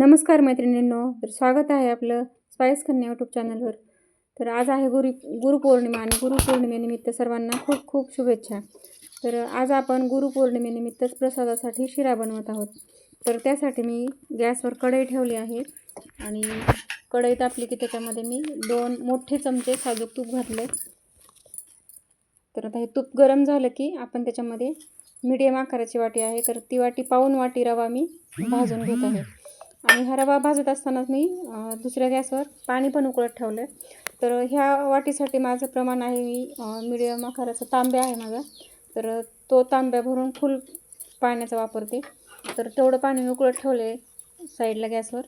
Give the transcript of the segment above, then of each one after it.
नमस्कार मैत्रिणींनो तर स्वागत आहे आपलं स्पाईस कन्या यूट्यूब चॅनलवर तर आज आहे गुरु गुरुपौर्णिमा आणि गुरुपौर्णिमेनिमित्त सर्वांना खूप खूप शुभेच्छा. तर आज आपण गुरुपौर्णिमेनिमित्तच प्रसादासाठी शिरा बनवत आहोत. तर त्यासाठी मी गॅसवर कढई ठेवली आहे आणि कढई तापली की त्याच्यामध्ये मी दोन मोठे चमचे साजूक तूप घातले तर आता हे तूप गरम झालं की आपण त्याच्यामध्ये मीडियम आकाराची वाटी आहे तर ती वाटी पाऊन वाटी रवा मी भाजून घेत आहे. आणि हा रवा भाजत असतानाच मी दुसऱ्या गॅसवर पाणी पण उकळत ठेवलं आहे तर ह्या वाटीसाठी माझं प्रमाण आहे मी मिडियम आकाराचा तांब्या आहे माझा. तर तो तांब्या भरून फुल पाण्याचा वापरते. तर तेवढं पाणी मी उकळत ठेवलं साईडला गॅसवर.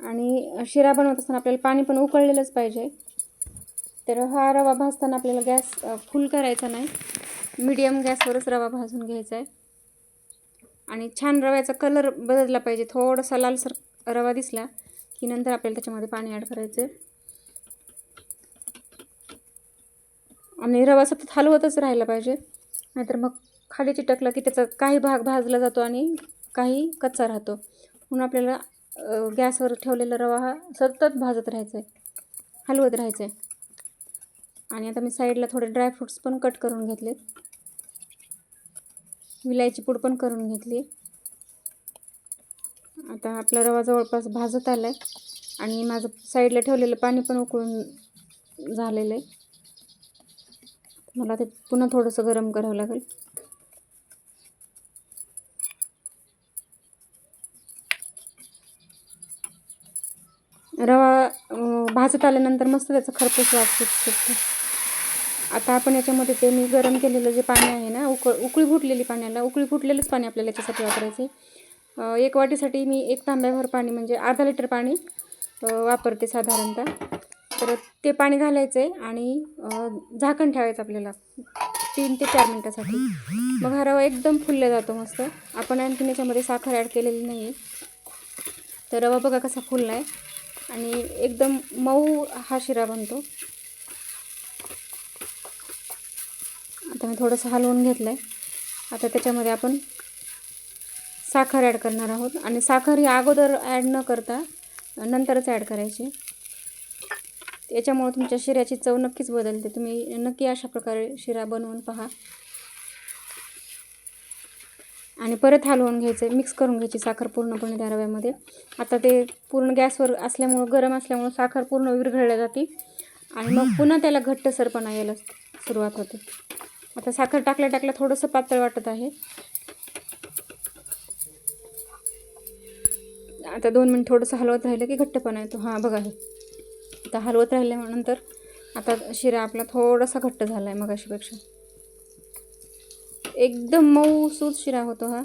आणि शिरा बनवत असताना आपल्याला पाणी पण उकळलेलंच पाहिजे. तर हा रवा भाजताना आपल्याला गॅस फुल करायचा नाही. मीडियम गॅसवरच रवा भाजून घ्यायचा आहे. आणि छान रव्याचा कलर बदलला पाहिजे. थोडासा लालसर रवा दिसला की नंतर आपल्याला त्याच्यामध्ये पाणी ॲड करायचं आहे आणि रवा सतत हलवतच राहिला पाहिजे. नाहीतर मग खाली चिटकला की त्याचा काही भाग भाजला जातो आणि काही कच्चा राहतो. म्हणून आपल्याला गॅसवर ठेवलेला रवा हा सतत भाजत राहायचा आहे हलवत राहायचं आहे आणि आता मी साईडला थोडे ड्रायफ्रूट्स पण कट करून घेतलेत. विलायची पूड पण करून घेतली. आता आपला रवा जवळपास भाजत आला आहे आणि माझं साईडला ठेवलेलं पाणी पण उकळून झालेलं आहे मला ते पुन्हा थोडंसं गरम करावं लागेल. रवा भाजत आल्यानंतर मस्त त्याचं खरपूस वाटत सुटतं आता आपण याच्यामध्ये ते मी गरम केलेलं जे पाणी आहे ना उक उकळी फुटलेली पाण्याला उकळी फुटलेलंच पाणी आपल्याला याच्यासाठी वापरायचं एक वाटीसाठी मी एक तांब्याभर पाणी म्हणजे अर्धा लिटर पाणी वापरते साधारणतः. तर ते पाणी घालायचं आहे आणि झाकण ठेवायचं आपल्याला तीन ते चार मिनटासाठी. मग हा रवा एकदम फुलला जातो मस्त. आपण आणखीन याच्यामध्ये साखर ॲड केलेली नाही आहे तर रवा बघा कसा फुलला आहे आणि एकदम मऊ हा शिरा बनतो. आता मी थोडंसं हलवून घेतलं आहे आता त्याच्यामध्ये आपण साखर ॲड करणार आहोत. आणि साखर ही अगोदर ॲड न करता नंतरच ॲड करायची. याच्यामुळे तुमच्या शिऱ्याची चव नक्कीच बदलते. तुम्ही नक्की अशा प्रकारे शिरा बनवून पहा. आणि परत हलवून घ्यायचं मिक्स करून घ्यायची साखर पूर्णपणे त्या रव्यामध्ये आता ते पूर्ण गॅसवर असल्यामुळं गरम असल्यामुळं साखर पूर्ण विरघळल्या जाते. आणि मग पुन्हा त्याला घट्टसरपणा यायला सुरुवात होते. आता साखर टाकल्या टाकल्या थोडंसं पातळ वाटत आहे. आता दोन मिनिट थोडंसं हलवत राहिलं की घट्टपणा येतो. हां बघा हे. आता हलवत राहिल्यानंतर आता शिरा आपला थोडासा घट्ट झाला आहे मगाशीपेक्षा. एकदम मऊ सूज शिरा होतो हा.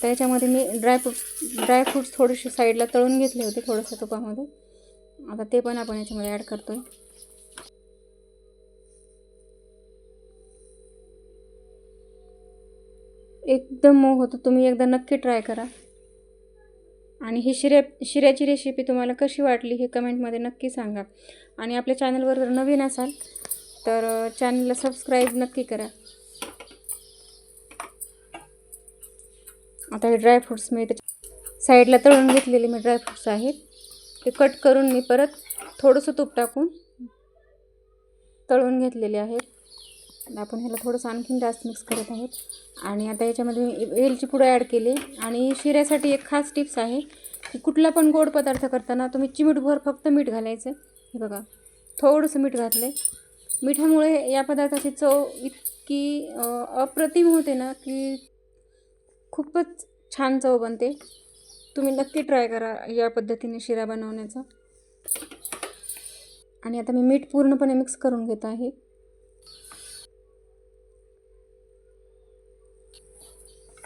त्याच्यामध्ये मी ड्रायफ्रूट ड्रायफ्रूट्स थोडेसे साईडला तळून घेतले होते थोडंसं तुपामध्ये. आता ते पण आपण याच्यामध्ये ॲड करतो आहे एकदम मऊ होतं. तुम्ही एकदा नक्की ट्राय करा. आणि ही शिऱ्या शिऱ्याची रेसिपी तुम्हाला कशी वाटली हे कमेंटमध्ये नक्की सांगा. आणि आपल्या चॅनलवर जर नवीन असाल तर चॅनलला सबस्क्राईब नक्की करा. आता हे ड्रायफ्रूट्स मी साईडला तळून घेतलेले मी ड्रायफ्रूट्स आहेत. ते कट करून मी परत थोडंसं तूप टाकून तळून घेतलेले आहेत. आपण ह्याला थोडंसं आणखीन जास्त मिक्स करत आहोत. आणि आता याच्यामध्ये मी वेलची पुढं ॲड केली. आणि शिऱ्यासाठी एक खास टिप्स आहे की कुठला पण गोड पदार्थ करताना तुम्ही चिमीटभर फक्त मीठ घालायचं. हे बघा थोडंसं मीठ घातलं आहे मिठामुळे या पदार्थाची चव इतकी अप्रतिम होते ना की खूपच छान चव बनते. तुम्ही नक्की ट्राय करा या पद्धतीने शिरा बनवण्याचा. आणि आता मी मीठ पूर्णपणे मिक्स करून घेत आहे.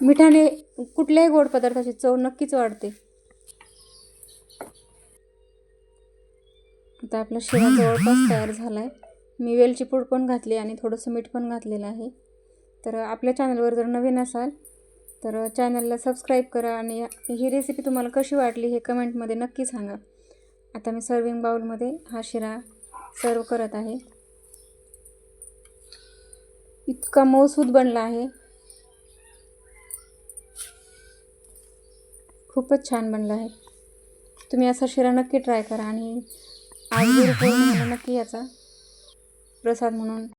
मिठाने कुठल्याही गोड पदार्थाची चव नक्कीच वाढते. आता आपला शिरा जवळपास तयार झाला आहे मी वेलची पूड पण घातली आणि थोडंसं मीठ पण घातलेलं आहे. तर आपल्या चॅनलवर जर नवीन असाल तर चॅनलला सबस्क्राईब करा आणि ही रेसिपी तुम्हाला कशी वाटली हे कमेंटमध्ये नक्की सांगा. आता मी सर्विंग बाउलमध्ये हा शिरा सर्व करत आहे. इतका मऊसूद बनला आहे. खूपच छान बनलं आहे. तुम्ही असा शिरा नक्की ट्राय करा आणि आज नक्की याचा प्रसाद म्हणून